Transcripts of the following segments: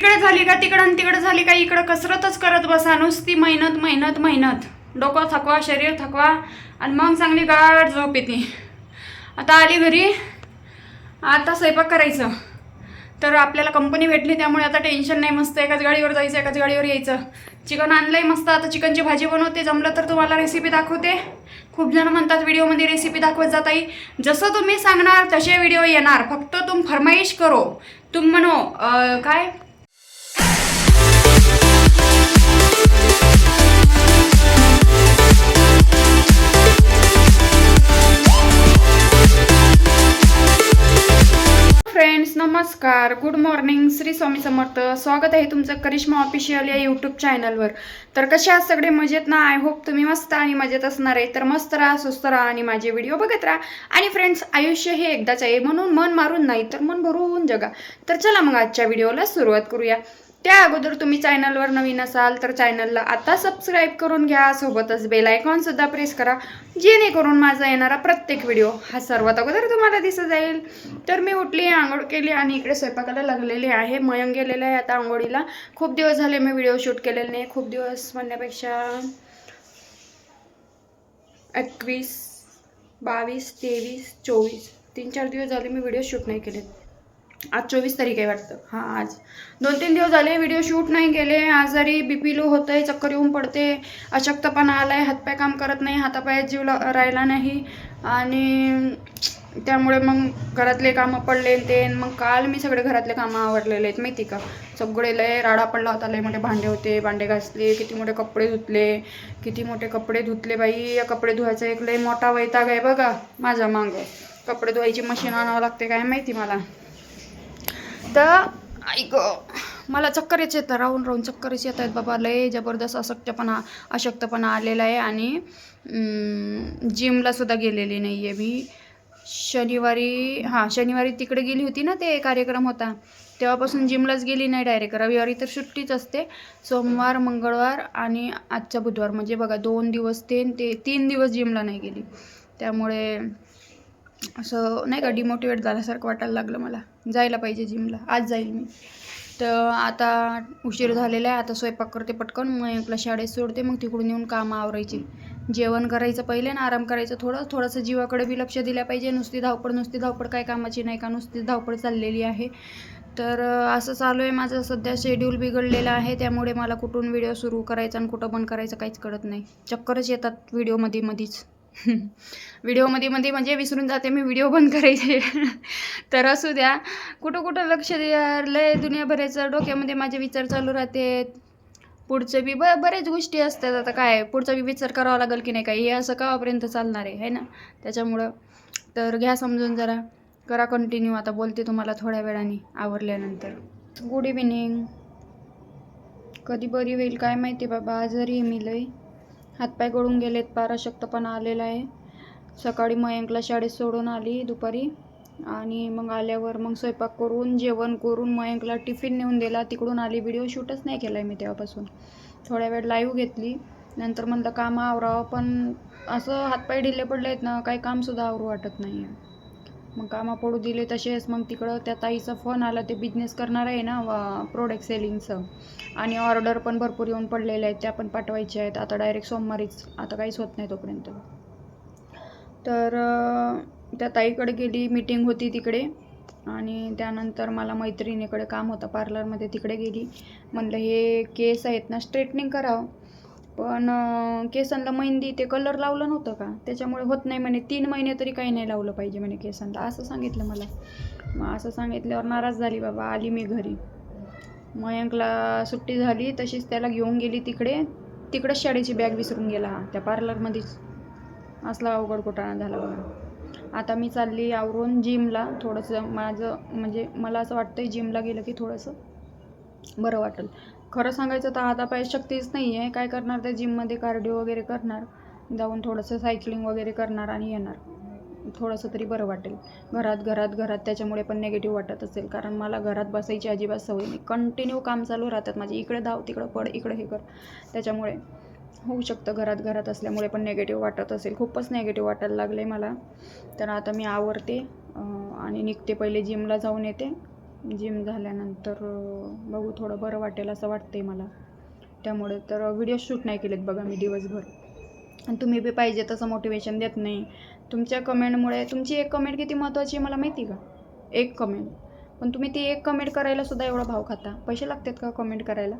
इकडे झाली का तिकडं आणि तिकडे झाली का इकडं कसरतच करत बसा. नुसती मेहनत मेहनत मेहनत. डोकं थकवा शरीर थकवा आणि मग चांगली गाढ झोप येते. आता आली घरी. आता स्वयंपाक करायचं. तर आपल्याला कंपनी भेटली त्यामुळे आता टेन्शन नाही मस्त एकाच गाडीवर जायचं एकाच गाडीवर यायचं. चिकन आणलंय मस्त. आता चिकनची भाजी बनवते. जमलं तर तुम्हाला रेसिपी दाखवते. खूप जण म्हणतात व्हिडिओमध्ये रेसिपी दाखवत जात आई जसं तुम्ही सांगणार तसे व्हिडिओ येणार. फक्त तुम फरमाईश करो. तुम म्हणो काय? फ्रेंड्स नमस्कार. Good morning Shri Swami Samarth. स्वागत आहे तुमचं करिश्मा ऑफिशियल या यूट्यूब चॅनलवर तर कसे आहात सगळे? मजेत ना? आय होप तुम्ही मस्त आणि मजेत असणार आहे. तर मस्त राहा सुस्त राहा आणि माझे व्हिडिओ बघत राहा. आणि फ्रेंड्स आयुष्य हे एकदाच आहे. म्हणून मन मारून नाही तर मन भरून जगा. तर चला मग आजच्या व्हिडिओला सुरुवात करूया. त्या अगोदर तुम्ही चॅनलवर नवीन असाल तर चॅनलला आता सबस्क्राईब करून घ्या. सोबतच बेल आयकॉन सुद्धा प्रेस करा. जेणेकरून माझा येणारा प्रत्येक व्हिडिओ हा सर्वात अगोदर तुम्हाला दिसत जाईल. तर मी उठली आंघोळ केली आणि इकडे स्वयंपाकाला लागलेली आहे. मयंग गेलेलं आहे आता आंघोळीला. खूप दिवस झाले मी व्हिडिओ शूट केलेले नाही. खूप दिवस म्हणण्यापेक्षा एकवीस बावीस तेवीस चोवीस तीन चार दिवस झाले मी व्हिडिओ शूट नाही केले आज चोवीस तारीख आहे वाटतं. हां आज. दोन तीन दिवस झाले व्हिडिओ शूट नाही केले. आजारी बी पी लो होतं आहे चक्कर येऊन पडते. अशक्तपणा आला आहे हातपाय काम करत नाही हातापायात जीव ला- राहिला नाही. आणि त्यामुळे मग घरातले कामं पडले ते. मग काल मी सगळे घरातले कामं आवरलेले आहेत माहिती का? सगळे लय राडा पडला होता लय मोठे भांडे होते भांडे घासले किती मोठे कपडे धुतले किती मोठे कपडे धुतले बाई. या कपडे धुवायचा एक लय मोठा वैताग आहे बघा माझ्या मागं. कपडे धुवायची मशीन आणावं लागते काय माहिती मला? तर ऐक मला चक्करच येतं राहून राहून चक्करच येत आहेत बाबा लय जबरदस्त अशक्तपणा अशक्तपणा आलेला आहे आणि जिमला सुद्धा गेलेली नाही आहे मी. शनिवारी हां शनिवारी तिकडे गेली होती ना ते कार्यक्रम होता. तेव्हापासून जिमलाच गेली नाही डायरेक्ट रविवारी तर सुट्टीच असते. सोमवार मंगळवार आणि आजचा बुधवार. म्हणजे बघा दोन दिवस तीन ते तीन दिवस जिमला नाही गेली. त्यामुळे असं नाही का डिमोटिवेट झाल्यासारखं वाटायला लागलं मला. जायला पाहिजे जिमला आज जाईल मी. तर आता उशीर झालेला आहे. आता स्वयंपाक करते पटकन. मग शाळेत सोडते. मग तिकडून येऊन कामं आवरायची. जेवण करायचं पहिले ना आराम करायचं थोडं. थोडंसं जीवाकडे बी लक्ष दिलं पाहिजे. नुसती धावपळ नुसती धावपळ काय कामाची नाही का? नुसती धावपळ चाललेली आहे. तर असं चालू आहे. माझं सध्या शेड्यूल बिघडलेलं आहे. त्यामुळे मला कुठून व्हिडिओ सुरू करायचा आणि कुठं बंद करायचं काहीच कळत नाही. चक्करच येतात व्हिडिओमध्ये मधीच. व्हिडिओमध्ये मध्ये म्हणजे विसरून जाते मी व्हिडिओ बंद करायचे. तर असू द्या. कुठं कुठं लक्ष द्या लय दुनियाभराचं डोक्यामध्ये माझे विचार चालू राहते. पुढचं बी ब बरेच गोष्टी असतात आता काय? पुढचा बी विचार करावा लागेल की नाही काय? हे असं कावापर्यंत चालणार आहे है ना? त्याच्यामुळं. तर घ्या समजून जरा. करा कंटिन्यू आता बोलते तुम्हाला थोड्या वेळाने आवरल्यानंतर. गुड इव्हिनिंग कधी बरी होईल काय माहिती बाबा? आजारी आहे मी लई हातपाय गळून गेलेत पार अशक्तपणा आलेला आहे. सकाळी मयंकला शाळेत सोडून आली दुपारी आणि मग आल्यावर मग स्वयंपाक करून जेवण करून मयंकला टिफिन नेऊन दिला. तिकडून आली. व्हिडिओ शूटच नाही केला आहे मी तेव्हापासून. थोड्या वेळ लाईव्ह घेतली. नंतर म्हणलं कामं आवरावं. पण असं हातपाय ढिले पडले आहेत ना काही कामसुद्धा आवरू वाटत नाही आहे मग कामा पडू दिले तसेच मग तिकडं त्या ताईचा फोन आला ते बिझनेस करणार आहे ना प्रोडक्ट सेलिंगचं आणि ऑर्डर पण भरपूर येऊन पडलेल्या आहेत त्या पण पाठवायच्या आहेत. आता डायरेक्ट सोमवारीच आता काहीच होत नाही तोपर्यंत. तर त्या ताईकडे गेली मीटिंग होती तिकडे. आणि त्यानंतर मला मैत्रिणीकडे काम होतं पार्लरमध्ये तिकडे गेली. म्हणलं हे केस आहेत ना स्ट्रेटनिंग करावं. पण केसांना मेहंदी ते कलर लावलं नव्हतं का? त्याच्यामुळे होत नाही म्हणे. तीन महिने तरी काही नाही लावलं पाहिजे म्हणे केसांना असं सांगितलं मला. मग असं सांगितल्यावर नाराज झाली बाबा आली मी घरी. मयंकला सुट्टी झाली तशीच त्याला घेऊन गेली तिकडे. तिकडंच शाळेची बॅग विसरून गेला हा त्या पार्लरमध्येच असला अवघड कोटाणा झाला बघा. आता मी चालली आवरून जिमला थोडंसं माझं म्हणजे मला असं वाटतं जिमला गेलं की थोडंसं बरं वाटेल. खरं सांगायचं तर आता पाय शक्तीच नाही आहे. काय करणार? त्या जिममध्ये कार्डिओ वगैरे करणार. जाऊन थोडंसं सायकलिंग वगैरे करणार आणि येणार. थोडंसं तरी बरं वाटेल. घरात घरात घरात त्याच्यामुळे पण नेगेटिव्ह वाटत असेल. कारण मला घरात बसायची अजिबात सवय नाही. कंटिन्यू काम चालू राहतात. माझे इकडे धाव तिकडं पड इकडं हे कर. त्याच्यामुळे होऊ शकतं. घरात घरात असल्यामुळे पण नेगेटिव्ह वाटत असेल. खूपच नेगेटिव्ह वाटायला लागले मला. तर आता मी आवरते आणि निघते. पहिले जिमला जाऊन येते. जिम झाल्यानंतर बघू थोडं बरं वाटेल असं वाटतं आहे मला. त्यामुळे तर व्हिडिओ शूट नाही केलेत बघा मी दिवसभर. आणि तुम्ही बी पाहिजे तसं मोटिवेशन देत नाही. तुमच्या कमेंटमुळे तुमची एक कमेंट किती महत्त्वाची आहे मला माहिती का? एक कमेंट पण तुम्ही ती एक कमेंट करायला सुद्धा एवढा भाव खाता. पैसे लागतात का कमेंट करायला?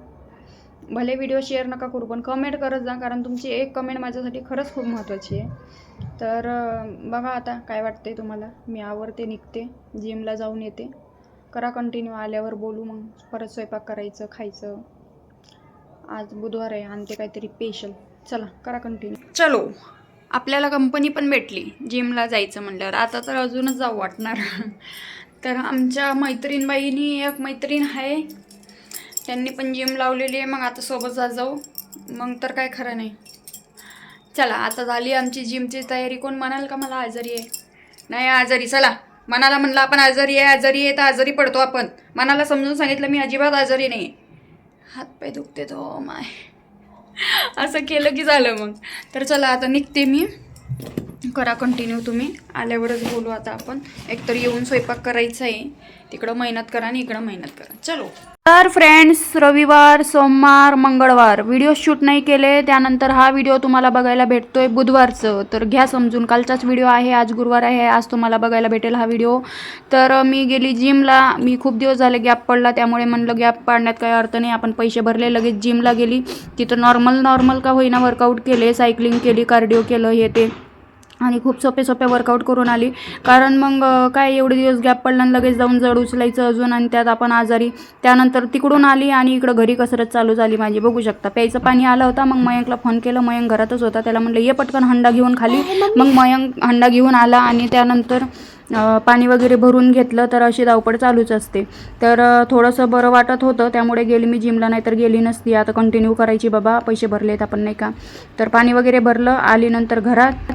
भले व्हिडिओ शेअर नका करू पण कमेंट करत जा कारण तुमची एक कमेंट माझ्यासाठी खरंच खूप महत्त्वाची आहे. तर बघा आता काय वाटते तुम्हाला. मी आवरते निघते. जिमला जाऊन येते. करा कंटिन्यू आल्यावर बोलू मग. परत स्वयंपाक करायचं खायचं. आज बुधवार आहे आणते काहीतरी स्पेशल चला करा कंटिन्यू चलो आपल्याला कंपनी पण भेटली. जिमला जायचं म्हटल्यावर आता तर अजूनच जाऊ वाटणार. तर आमच्या मैत्रीणबाईनी एक मैत्रीण आहे. त्यांनी पण जिम लावलेली आहे. मग आता सोबत जा जाऊ. मग तर काय खरं नाही. चला आता झाली आमची जिमची तयारी. कोण म्हणाल का मला आजारी आहे? नाही आजारी. चला. मनाला म्हणलं आपण आजारी आहे आजारी आहे तर आजारी पडतो आपण. मनाला समजून सांगितलं मी अजिबात आजारी नाही. हातपाय दुखते तो हो माय. असं केलं की झालं मग. तर चला आता निघते मी. करा कंटिन्यू तुम्ही. आल्यावरच बोलू आता आपण. एकतर येऊन स्वयंपाक करायचा आहे. तिकडं मेहनत करा आणि इकडं मेहनत करा. चलो. तर फ्रेंड्स रविवार सोमवार मंगळवार. व्हिडिओ शूट नाही केले. त्यानंतर हा व्हिडिओ तुम्हाला बघायला भेटतोय बुधवारचं. तर घ्या समजून. कालचाच व्हिडिओ आहे. आज गुरुवार आहे. आज तुम्हाला बघायला भेटेल हा व्हिडिओ तर मी गेली जिमला मी खूप दिवस झाले गॅप पडला. त्यामुळे म्हणलं गॅप पाडण्यात काही अर्थ नाही. आपण पैसे भरले लगेच जिमला गेली. तिथं नॉर्मल नॉर्मल का होईना वर्कआउट केले सायकलिंग केली कार्डिओ केलं हे ते. आणि खूप सोपे सोपे वर्कआउट करून आली. कारण मग काय एवढे दिवस गॅप पडला आणि लगेच जाऊन जड उचलायचं अजून आणि त्यात आपण आजारी. त्यानंतर तिकडून आली आणि इकडं घरी कसरत चालू झाली माझी. बघू शकता प्यायचं पाणी आलं होतं मग मयंकला फोन केलं. मयंक घरातच होता. त्याला म्हणलं ये पटकन हंडा घेऊन खाली. मग मयंक हंडा घेऊन आला आणि त्यानंतर पाणी वगैरे भरून घेतलं तर अशी धावपळ चालूच असते. तर थोडंसं बरं वाटत होतं. त्यामुळे गेली मी जिमला नाही तर गेली नसती. आता कंटिन्यू करायची बाबा पैसे भरलेत आपण नाही का? तर पाणी वगैरे भरलं. आली नंतर घरात.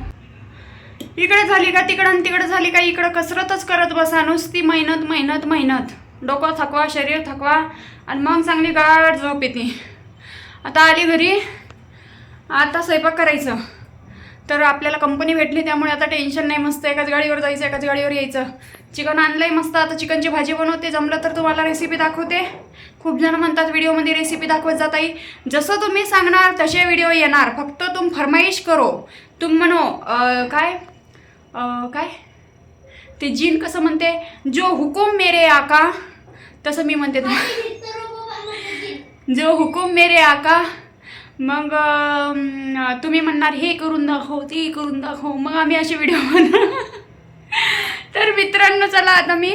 इकडे झाली का तिकडं आणि तिकडं झाली का इकडं कसरतच करत बसा नुसती मेहनत मेहनत मेहनत. डोकं थकवा शरीर थकवा आणि मग चांगली गाठ झोप येते. आता आली घरी. आता स्वयंपाक करायचं. तर आपल्याला कंपनी भेटली त्यामुळे आता टेन्शन नाही मस्त एकाच गाडीवर जायचं एकाच गाडीवर यायचं. चिकन आणलंय मस्त आता चिकनची भाजी बनवते. जमलं तर तुम्हाला रेसिपी दाखवते. खूप जण म्हणतात व्हिडिओमध्ये रेसिपी दाखवत जात आई जसं तुम्ही सांगणार तसे व्हिडिओ येणार. फक्त तुम फरमाईश करो. तुम म्हणो काय? काय? ते जीन कसं म्हणते? जो हुकुम मेरे आका तसं मी म्हणते जो हुकुम मेरे आका मग तुम्ही म्हणणार हे करून दाखव ते करून दाखव मग आम्ही असे व्हिडिओ बनवू तर मित्रांनो चला आता मी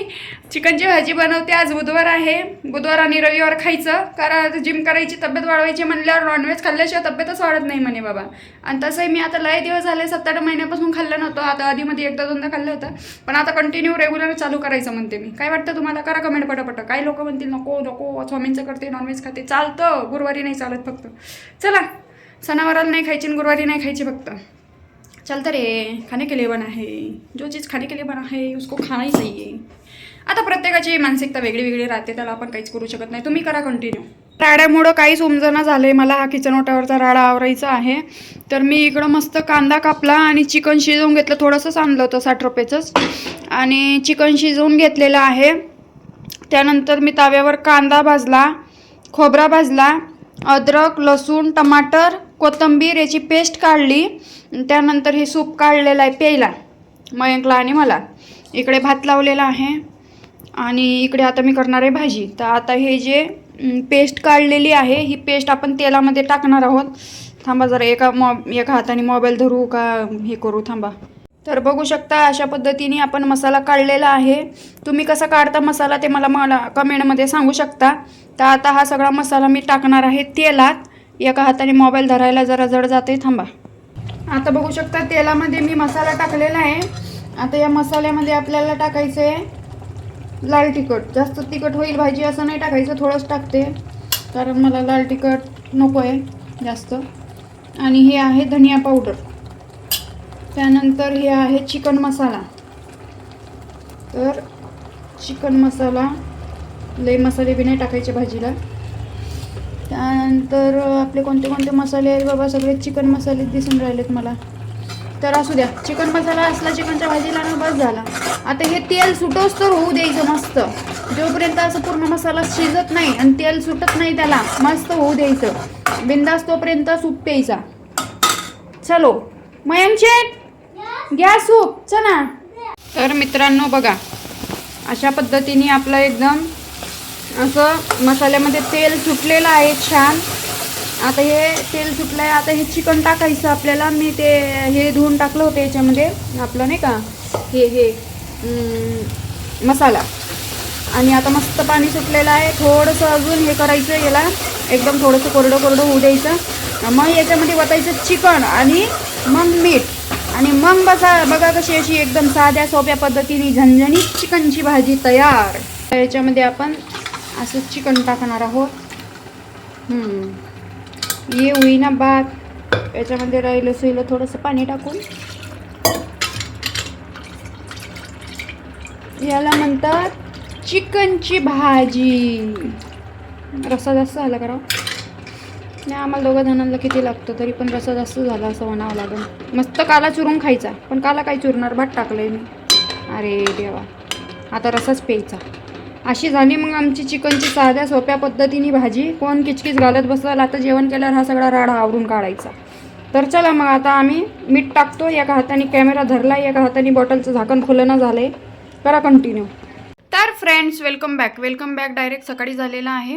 चिकनची भाजी बनवते. आज बुधवार आहे. बुधवार आणि रविवार खायचं. कारण जिम करायची तब्येत वाढवायची म्हणल्यावर नॉनव्हेज खाल्ल्याशिवाय तब्येतच वाढत नाही म्हणे बाबा. आणि तसंही मी आता लय दिवस झाले सत्त आठ महिन्यापासून खाल्लं नव्हतं. आता आधीमध्ये एकदा दोनदा खाल्लं होतं. पण आता कंटिन्यू रेग्युलर चालू करायचं म्हणते मी. काय वाटतं तुम्हाला? करा कमेंट पटापट. काय लोक म्हणतील नको नको स्वामींचं करते नॉनव्हेज खाते. चालतं. गुरुवारी नाही चालत फक्त. चला. सणावाराला नाही खायची आणि गुरुवारी नाही खायची फक्त. चलता रे खाने के लिए बना है। जो चीज़ खाने के लिए बना है उसको खाना ही चाहिए। आता प्रत्येकाची मानसिकता वेगळी वेगळी राहते त्याला आपण काहीच करू शकत नाही. तुम्ही करा कंटिन्यू राड्यामुळं काहीच उमजणं झाले मला. हा किचन ओट्यावरचा राडा आवरायचा आहे. तर मी इकडं मस्त कांदा कापला आणि चिकन शिजवून घेतलं. थोडंसंच आणलं होतं साठ रुपयेचंच. आणि चिकन शिजवून घेतलेलं आहे. त्यानंतर मी ताव्यावर कांदा भाजला खोबरा भाजला अद्रक लसूण टमाटर कोथंबीर याची पेस्ट काढली. त्यानंतर हे सूप काढलेलं आहे प्यायला. मयंकला आणि मला. इकडे भात लावलेला आहे. आणि इकडे आता मी करणार आहे भाजी. तर आता हे जे पेस्ट काढलेली आहे ही पेस्ट आपण तेलामध्ये टाकणार आहोत. थांबा जरा एका मॉ एका हाताने मोबाईल धरू का हे करू? थांबा. तर बघू शकता अशा पद्धतीने आपण मसाला काढलेला आहे. तुम्ही कसा काढता मसाला ते मला मला कमेंटमध्ये सांगू शकता. तर आता हा सगळा मसाला मी टाकणार आहे तेलात. एका हाताने मोबाईल धरायला जरा जड जाते थांबा. आता बघू शकता तेलामध्ये मी मसाला टाकलेला आहे. आता या मसाल्यामध्ये आपल्याला टाकायचं आहे लाल तिखट. जास्त तिखट होईल भाजी असं नाही टाकायचं थोडंच टाकते. कारण मला लाल तिखट नको आहे जास्त. आणि हे आहे धनिया पावडर. त्यानंतर हे आहे चिकन मसाला. तर चिकन मसाला लई मसाले बी नाही टाकायचे भाजीला. त्यानंतर आपले कोणते कोणते मसाले आहेत बाबा सगळे चिकन मसाले दिसून राहिलेत मला. तर असू द्या चिकन मसाला असला चिकनच्या भाजीला ना बस झाला. आता हे तेल सुटोस तर होऊ द्यायचं मस्त. जोपर्यंत असं पूर्ण मसाला शिजत नाही आणि तेल सुटत नाही त्याला मस्त होऊ द्यायचं बिंदास तोपर्यंत सूप प्यायचा. चलो. मयंक शेट घ्या सूप चला. तर मित्रांनो बघा अशा पद्धतीने आपलं एकदम असं मसाल्यामध्ये तेल सुटलेलं आहे छान. आता हे तेल सुटलं आहे आता हे चिकन टाकायचं आपल्याला. मी ते हे धुवून टाकलं होतं याच्यामध्ये. आपलं नाही का? हे हे मसाला. आणि आता मस्त पाणी सुटलेलं आहे. थोडंसं अजून हे करायचं याला. एकदम थोडंसं कोरडं कोरडं होऊ द्यायचं. मग याच्यामध्ये वतायचं चिकन आणि मग मीठ. आणि मग बसा बघा कशी अशी एकदम साध्या सोप्या पद्धतीने झणझणीत चिकनची भाजी तयार. तर याच्यामध्ये आपण असं चिकन टाकणार आहोत. हम्म. ये होईना भात. याच्यामध्ये राहिलं सुईलं थोडंसं पाणी टाकून. याला म्हणतात चिकनची भाजी. रस्सा जास्त झाला करा नाही आम्हाला दोघं जणांना किती लागतं तरी पण रस्सा जास्त झाला असं म्हणावं लागेल. मस्त काला चुरून खायचा पण काला काय चुरणार भात टाकलंय मी. अरे देवा. आता रसाच प्यायचा. अशी झाली मग आमची चिकनची साध्या सोप्या पद्धतीने भाजी. कोण किचकिच घालत बसला आता जेवण केल्यावर हा सगळा राडा आवरून काढायचा. तर चला मग आता आम्ही मीठ टाकतो एका हाताने कॅमेरा धरला एका हाताने बॉटलचं झाकण खुलं झालंय. करा कंटिन्यू तर friends welcome back welcome back direct सकाळी झालेला आहे.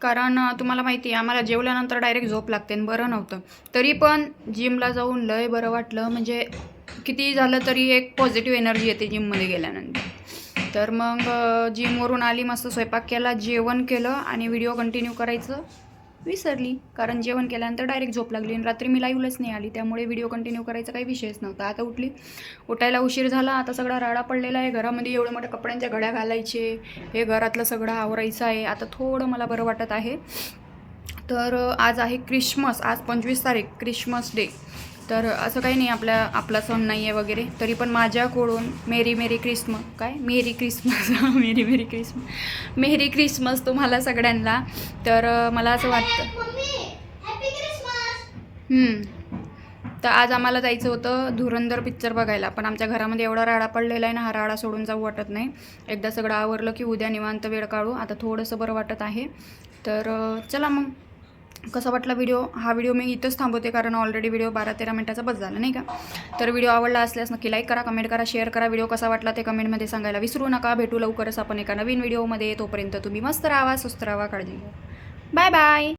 कारण तुम्हाला माहिती आहे आम्हाला जेवल्यानंतर डायरेक्ट झोप लागते बरं नव्हतं. तरी पण जिमला जाऊन लय बरं वाटलं. म्हणजे किती झालं तरी एक पॉझिटिव्ह एनर्जी येते जिममध्ये गेल्यानंतर. तर मग जिमवरून आली मस्त स्वयंपाक केला जेवण केलं आणि व्हिडिओ कंटिन्यू करायचं. विसरली. कारण जेवण केल्यानंतर डायरेक्ट झोप लागली आणि रात्री मी लाईव्हलाच नाही आली. त्यामुळे व्हिडिओ कंटिन्यू करायचा काही विषयच नव्हता. आता उठली. उठायला उशीर झाला. आता सगळा राडा पडलेला आहे. घरामध्ये एवढ्या मोठ्या कपड्यांच्या घड्या घालायचे. हे घरातलं सगळं आवरायचं आहे. आता थोडं मला बरं वाटत आहे. तर आज आहे क्रिसमस. आज पंचवीस तारीख. Christmas day. तर असं काही नाही आपल्या आपला सण नाही आहे वगैरे. तरी पण माझ्याकडून मेरी मेरी क्रिसमस काय? Merry Christmas merry merry Christmas merry Christmas तुम्हाला सगळ्यांना. तर मला असं वाटतं. तर आज आम्हाला जायचं होतं धुरंधर पिक्चर बघायला. पण आमच्या घरामध्ये एवढा राडा पडलेला आहे ना हा राडा सोडून जाऊ वाटत नाही. एकदा सगळं आवरलं की उद्या निवांत वेळ काढू. आता थोडंसं बरं वाटत आहे. तर चला मग. कसा वाटला व्हिडिओ हा व्हिडिओ मी इथंच थांबवते कारण ऑलरेडी व्हिडिओ बारा तेरा मिनटाचा बस झाला नाही का? तर व्हिडिओ आवडला असल्यास नक्की लाईक करा कमेंट करा शेअर करा. व्हिडिओ कसा वाटला ते कमेंटमध्ये सांगायला विसरू नका. भेटू लवकरच आपण एका नवीन व्हिडिओमध्ये तोपर्यंत तुम्ही मस्त राहा स्वस्त राहा काळजी घ्या. Bye bye